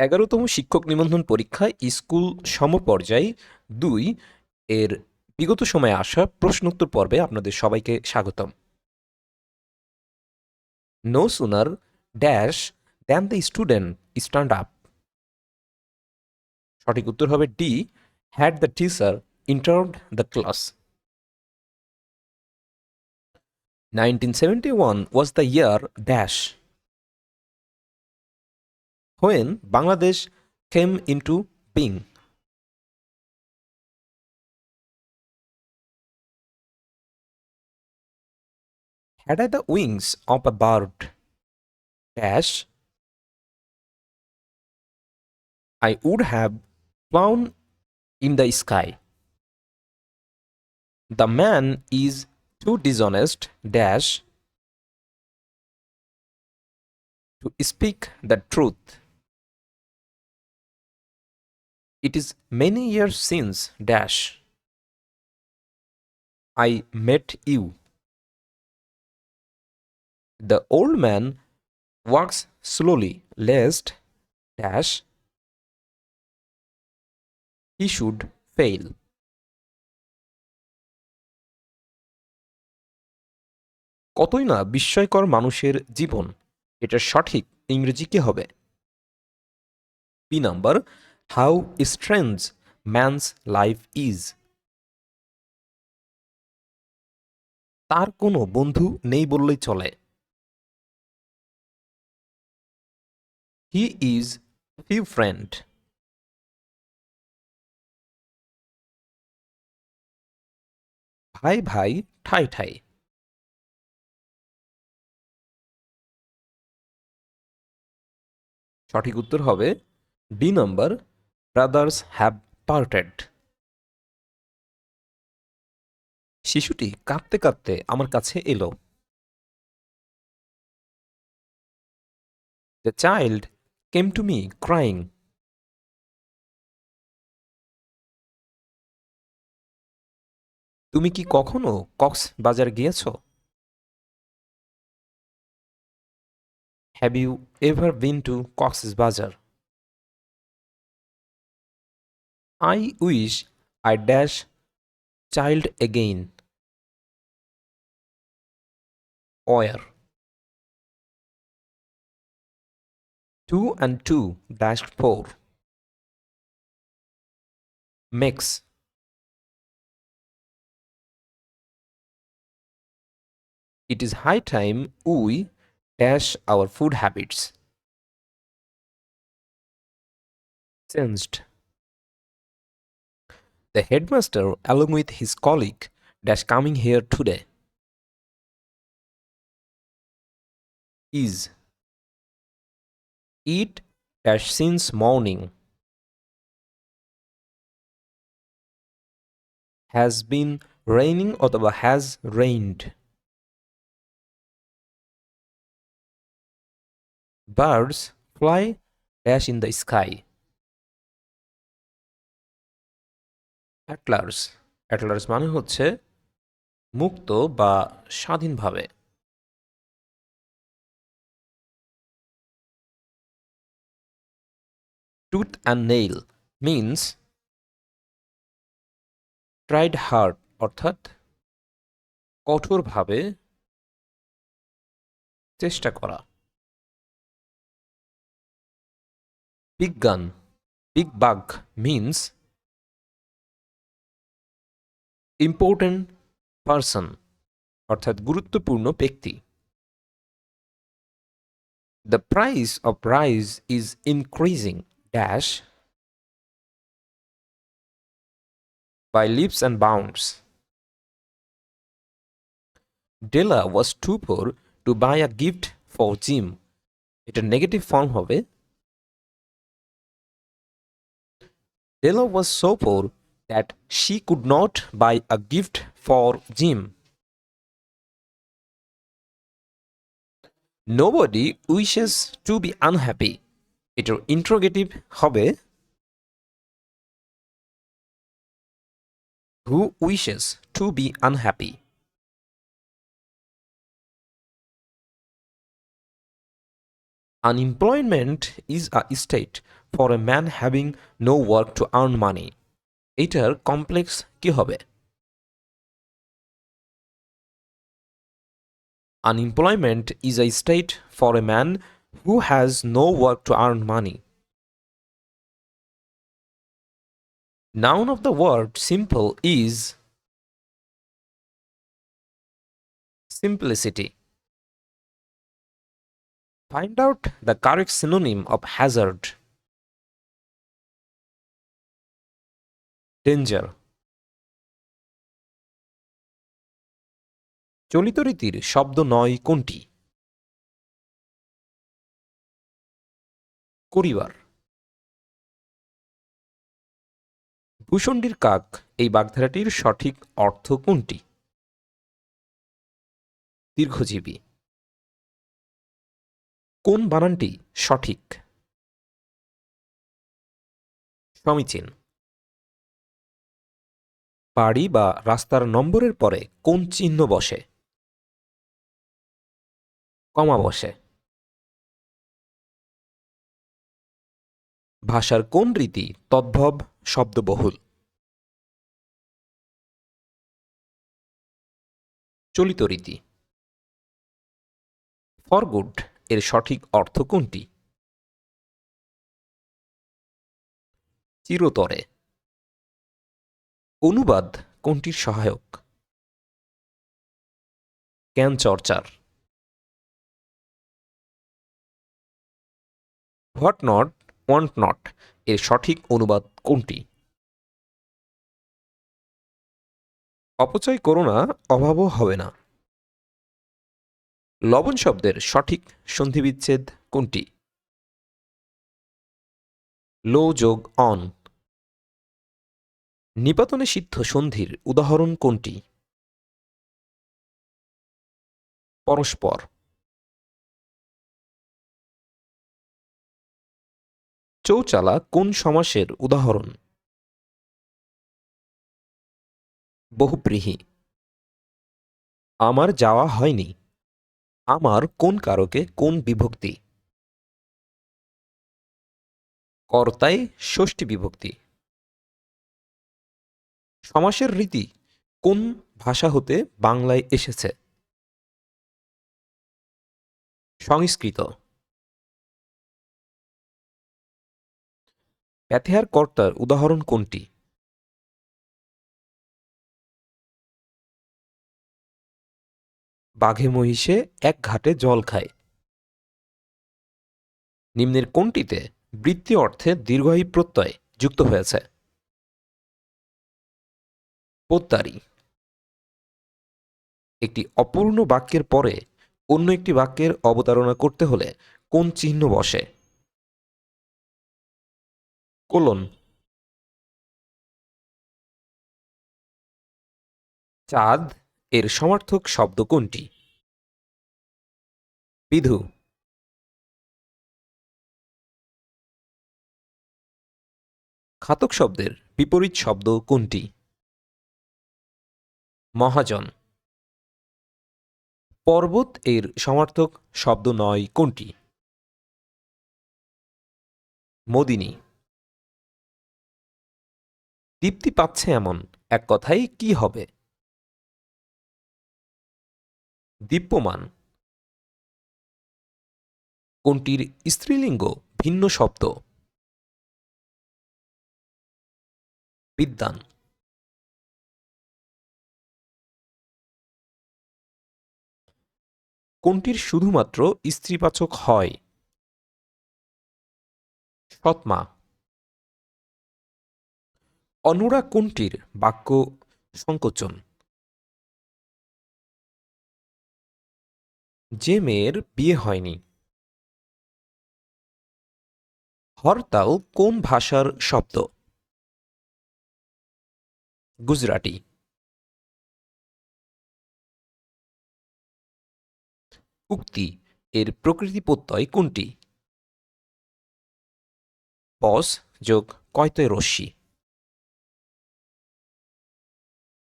এগারোতম শিক্ষক নিবন্ধন পরীক্ষা স্কুল সমপর্যায় দুই এর বিগত সময়ে আসা প্রশ্নোত্তর পর্বে আপনাদের সবাইকে স্বাগতম। No sooner dash than the student stand up সঠিক উত্তর হবে D had the teacher entered the class 1971 was the year dash when Bangladesh came into being. Had I the wings of a bird, dash, I would have flown in the sky. The man is too dishonest, dash, to speak the truth. It is many years since, dash, I met you. The old man walks slowly, lest, dash, he should fail. কতই না বিস্ময়কর মানুষের জীবন এটা সঠিক ইংরেজি কি হবে B number how strange man's life is তার কোনো বন্ধু নেই বললেই চলে। হি ইজ ফিউ ফ্রেন্ড ভাই ভাই, ঠাই ঠাই। সঠিক উত্তর হবে D number brothers have parted শিশুটি কাঁদতে কাঁদতে আমার কাছে এলো। The child came to me crying তুমি কি কখনো কক্স বাজার গিয়েছ? Have you ever been to Cox's I wish I dash child again. Or two and two dash four. Mix it is high time we dash our food habits. Sensed the headmaster along with his colleague dash coming here today. Is it dash since morning has been raining or has rained. Birds fly dash in the sky. At large. At large মানে হচ্ছে মুক্ত বা স্বাধীনভাবে। Tooth and nail means tried hard অর্থাৎ কঠোরভাবে চেষ্টা করা। বিজ্ঞান big big bug important person অর্থাৎ গুরুত্বপূর্ণ ব্যক্তি The price of rice is increasing dash by leaps and bounds. Della was too poor to buy a gift for Jim. এটার negative form হবে Della was so poor that she could not buy a gift for Jim. Nobody wishes to be unhappy. এটার interrogative হবে Who wishes to be unhappy? Unemployment is a state for a man having no work to earn money এটার complex কি হবে unemployment is a state for a man who has no work to earn money Noun of the word simple is simplicity. Find out the correct synonym of hazard. Danger. চলিত রীতির শব্দ নয় কোনটি? করিবার। ভূষণ্ডির কাক, এই বাগধারাটির সঠিক অর্থ কোনটি? দীর্ঘজীবী। কোন বানানটি সঠিক? সমীচীন। বাড়ি বা রাস্তার নম্বরের পরে কোন চিহ্ন বসে? কমা বসে। ভাষার কোন রীতি তদ্ভব, শব্দবহুল? চলিত রীতি। ফর গুড এর সঠিক অর্থ কোনটি? চিরতরে। অনুবাদ কোনটির সহায়ক? জ্ঞান চর্চার? হোয়াট নট, ওয়ান্ট নট, এর সঠিক অনুবাদ কোনটি? অপচয় করো না, অভাবও হবে না। লবণ শব্দের সঠিক সন্ধিবিচ্ছেদ কোনটি? লো যোগ অন। নিপাতনে সিদ্ধ সন্ধির উদাহরণ কোনটি? পরস্পর। চৌচালা কোন সমাসের উদাহরণ? বহুব্রীহি আমার যাওয়া হয়নি। আমার কোন কারকে কোন বিভক্তি? কর্তায় ষষ্ঠী বিভক্তি। সমাসের রীতি কোন ভাষা হতে বাংলায় এসেছে? সংস্কৃত। প্যাথেয়ার কর্তার উদাহরণ কোনটি? বাঘে মহিষে এক ঘাটে জল খায়। নিম্নের কোনটিতে বৃত্তি অর্থে দীর্ঘায়ী প্রত্যয় যুক্ত হয়েছে? পোত্তারি একটি অপূর্ণ বাক্যের পরে অন্য একটি বাক্যের অবতারণা করতে হলে কোন চিহ্ন বসে? কোলন। চাঁদ এর সমার্থক শব্দ কোনটি? বিধু। খাতক শব্দের বিপরীত শব্দ কোনটি? মহাজন। পর্বত এর সমার্থক শব্দ নয় কোনটি? মদিনী। দীপ্তি পাচ্ছে এমন এক কথাই কি হবে? দীপ্যমান। কোনটির স্ত্রীলিঙ্গ ভিন্ন শব্দ? বিদ্যান কোনটির শুধুমাত্র স্ত্রীবাচক হয়? সৎমা। অনুরাগ কোনটির বাক্য সংকোচন? যে মেয়ের বিয়ে হয়নি। হরতাল কোন ভাষার শব্দ? গুজরাটি। উক্তি এর প্রকৃতি প্রত্যয় কোনটি? পস যোগ কয়তয় রশ্মি?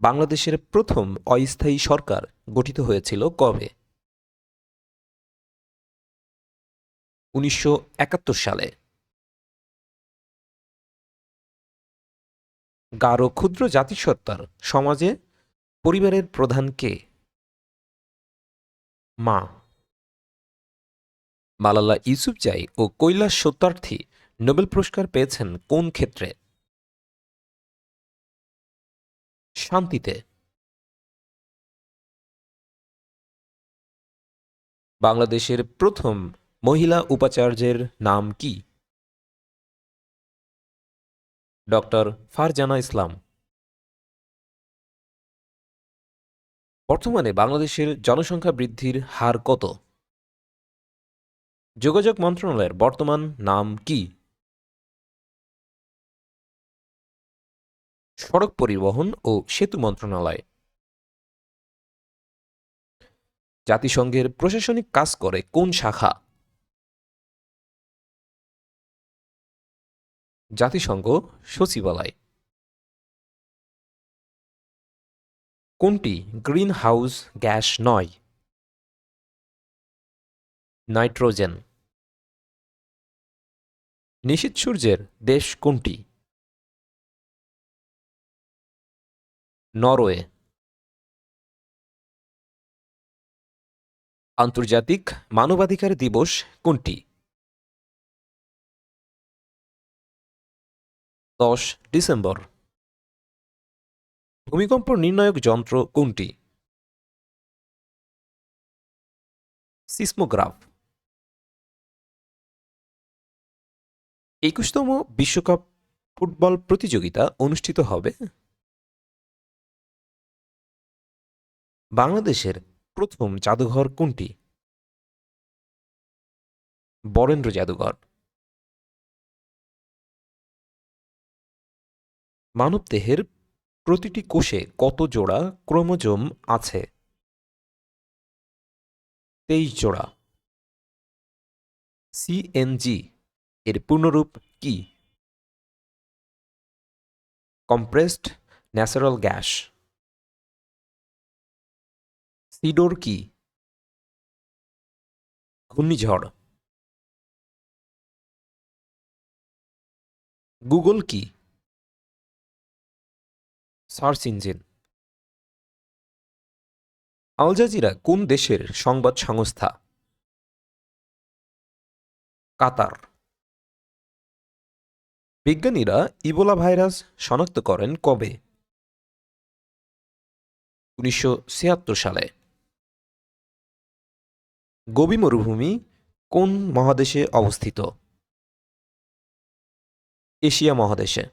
বাংলাদেশের প্রথম অস্থায়ী সরকার গঠিত হয়েছিল কবে? উনিশশো একাত্তর সালে। গারো ক্ষুদ্র জাতিসত্তার সমাজে পরিবারের প্রধান কে? মা। মালালা ইউসুফজাই ও কৈলাস সত্যার্থী নোবেল পুরস্কার পেয়েছেন কোন ক্ষেত্রে? শান্তিতে। বাংলাদেশের প্রথম মহিলা উপাচার্যের নাম কি? ডক্টর ফারজানা ইসলাম। বর্তমানে বাংলাদেশের জনসংখ্যা বৃদ্ধির হার কত? যোগাযোগ মন্ত্রণালয়ের বর্তমান নাম কি? সড়ক পরিবহন ও সেতু মন্ত্রণালয়। জাতিসংঘের প্রশাসনিক কাজ করে কোন শাখা? জাতিসংঘ সচিবালয়। কোনটি গ্রিন হাউস গ্যাস নয়? নাইট্রোজেন। নিশীত সূর্যের দেশ কোনটি? নরওয়ে। আন্তর্জাতিক মানবাধিকার দিবস কোনটি? দশ ডিসেম্বর। ভূমিকম্প নির্ণায়ক যন্ত্র কোনটি? সিসমোগ্রাফ। একুশতম বিশ্বকাপ ফুটবল প্রতিযোগিতা অনুষ্ঠিত হবে। বাংলাদেশের প্রথম জাদুঘর কোনটি? বরেন্দ্র জাদুঘর। মানবদেহের প্রতিটি কোষে কত জোড়া ক্রোমোজোম আছে? তেইশ জোড়া। সিএনজি এর পূর্ণরূপ কি? কম্প্রেসড ন্যাচারাল গ্যাস সিডোর কি? ঘূর্ণিঝড় গুগল কি? সার্চ ইঞ্জিন আল জাজিরা কোন দেশের সংবাদ সংস্থা? কাতার বিজ্ঞানীরা ইবোলা ভাইরাস শনাক্ত করেন কবে? উনিশশো ছিয়াত্তর সালে। গোবি মরুভূমি কোন মহাদেশে অবস্থিত? এশিয়া মহাদেশে।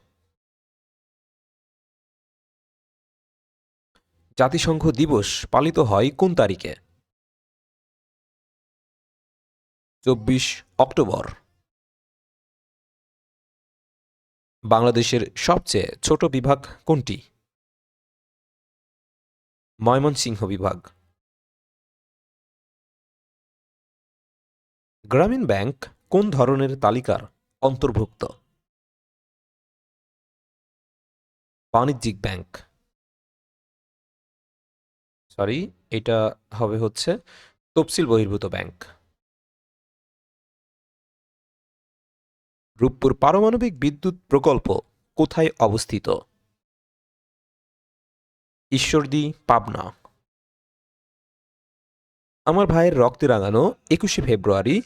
জাতিসংঘ দিবস পালিত হয় কোন তারিখে? চব্বিশ অক্টোবর। বাংলাদেশের সবচেয়ে ছোট বিভাগ কোনটি? ময়মনসিংহ বিভাগ। গ্রামীণ ব্যাংক কোন ধরনের তালিকার অন্তর্ভুক্ত? বাণিজ্যিক ব্যাংক। সরি, এটা হবে হচ্ছে তফসিল বহির্ভূত ব্যাংক। রূপপুর পারমাণবিক বিদ্যুৎ প্রকল্প কোথায় অবস্থিত? ঈশ্বরদী, পাবনা। আমার ভাইয়ের রক্তে রাঙানো একুশে ফেব্রুয়ারি,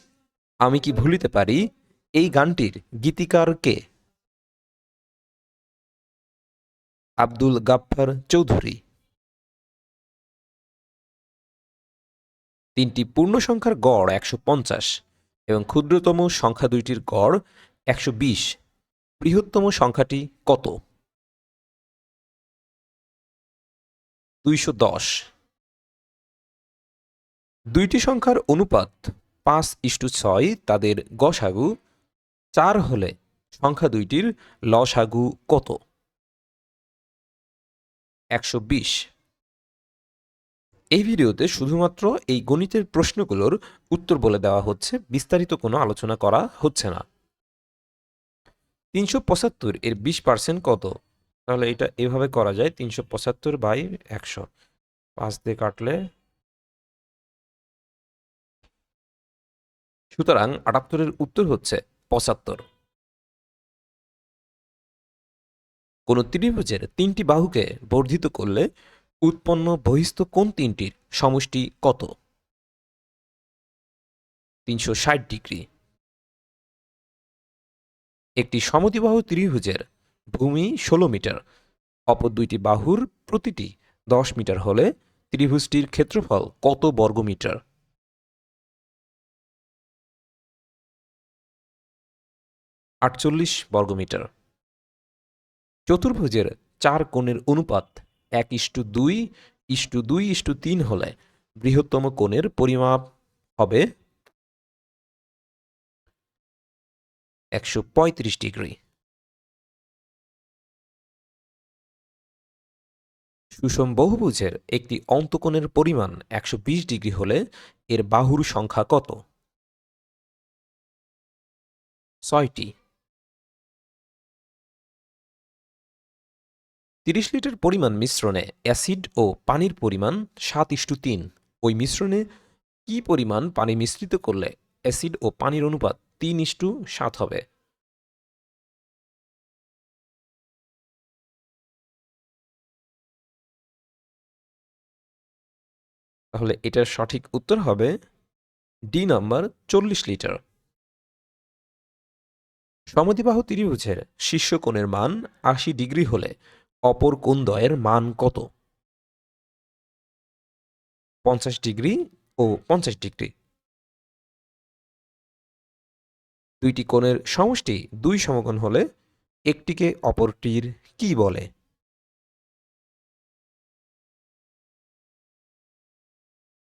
আমি কি ভুলিতে পারি এই গানটির গীতিকার কে? আব্দুল গাফফার চৌধুরী। তিনটি পূর্ণ সংখ্যার গড় একশো পঞ্চাশ এবং ক্ষুদ্রতম সংখ্যা দুইটির গড় একশো বিশ। বৃহত্তম সংখ্যাটি কত? দুইশো দশ। দুইটি সংখ্যার অনুপাত পাঁচ ইস্টু ছয়, তাদের গসাগু চার হলে সংখ্যা দুইটির লসাগু কত? একশো বিশ। এই ভিডিওতে শুধুমাত্র এই গণিতের প্রশ্নগুলোর উত্তর বলে দেওয়া হচ্ছে, বিস্তারিত কোনো আলোচনা করা হচ্ছে না। তিনশো পঁচাত্তর এর বিশ পার্সেন্ট কত? তাহলে এটা এভাবে করা যায়, তিনশো পঁচাত্তর বাই একশো। পাঁচ দিয়ে কাটলে সুতরাং আটাত্তরের উত্তর হচ্ছে পঁচাত্তর। কোন ত্রিভুজের তিনটি বাহুকে বর্ধিত করলে উৎপন্ন বহিস্থ কোন তিনটির সমষ্টি কত? তিনশো ষাট ডিগ্রি। একটি সমদ্বিবাহু ত্রিভুজের ভূমি ষোলো মিটার, অপর দুইটি বাহুর প্রতিটি দশ মিটার হলে ত্রিভুজটির ক্ষেত্রফল কত বর্গমিটার আটচল্লিশ বর্গমিটার চতুর্ভুজের চার কোণের অনুপাত এক ইস্টু দুই ইস্টু দুই ইস্টু তিন হলে বৃহত্তম কোণের পরিমাপ হবে একশো পঁয়ত্রিশ ডিগ্রি। সুষম বহুভুজের একটি অন্তকোণের পরিমাণ একশো বিশ ডিগ্রি হলে এর বাহুর সংখ্যা কত? ছয়টি। তিরিশ লিটার পরিমাণ মিশ্রণে অ্যাসিড ও পানির পরিমাণ সাত ইস্টু তিন। ওই মিশ্রণে কি পরিমাণ পানি মিশ্রিত করলে অ্যাসিড ও পানির অনুপাত তিন ইস্টু সাত হবে। তাহলে এটার সঠিক উত্তর হবে ডি নাম্বার চল্লিশ লিটার। সমদ্বিবাহু ত্রিভুজের শীর্ষকোণের মান আশি ডিগ্রি হলে অপর কোণদ্বয়ের মান কত? পঞ্চাশ ডিগ্রি ও পঞ্চাশ ডিগ্রি। দুইটি কোণের সমষ্টি দুই সমকোণ হলে একটিকে অপরটির কি বলে?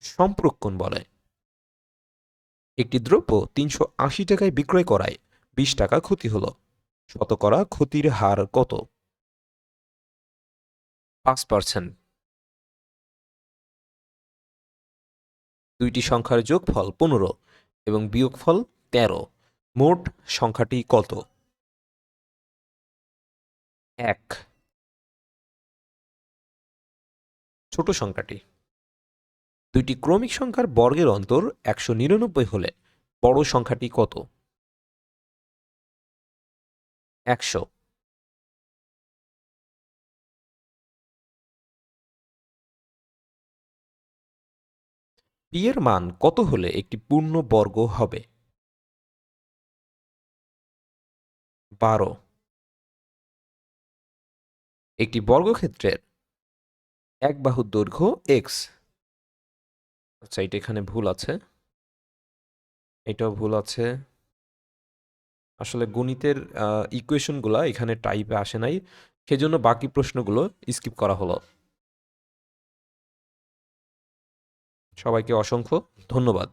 সম্পর্কণ বলে। একটি দ্রব্য তিনশো আশি টাকায় বিক্রয় করায় বিশ টাকা ক্ষতি হলো। শতকরা ক্ষতির হার কত? পাঁচ পার্সেন্ট। দুইটি সংখ্যার যোগফল পনেরো এবং বিয়োগফল তেরো। মোট সংখ্যাটি কত? এক। ছোট সংখ্যাটি। দুইটি ক্রমিক সংখ্যার বর্গের অন্তর একশো নিরানব্বই হলে বড় সংখ্যাটি কত? একশো। পি এর মান কত হলে একটি পূর্ণ বর্গ হবে? বারো একটি বর্গক্ষেত্রের এক বাহুর দৈর্ঘ্য এক্স আচ্ছা এটা এখানে ভুল আছে। এটাও ভুল আছে। আসলে গণিতের ইকুয়েশনগুলো এখানে টাইপে আসে নাই। সেজন্য বাকি প্রশ্নগুলো স্কিপ করা হলো। সবাইকে অসংখ্য ধন্যবাদ।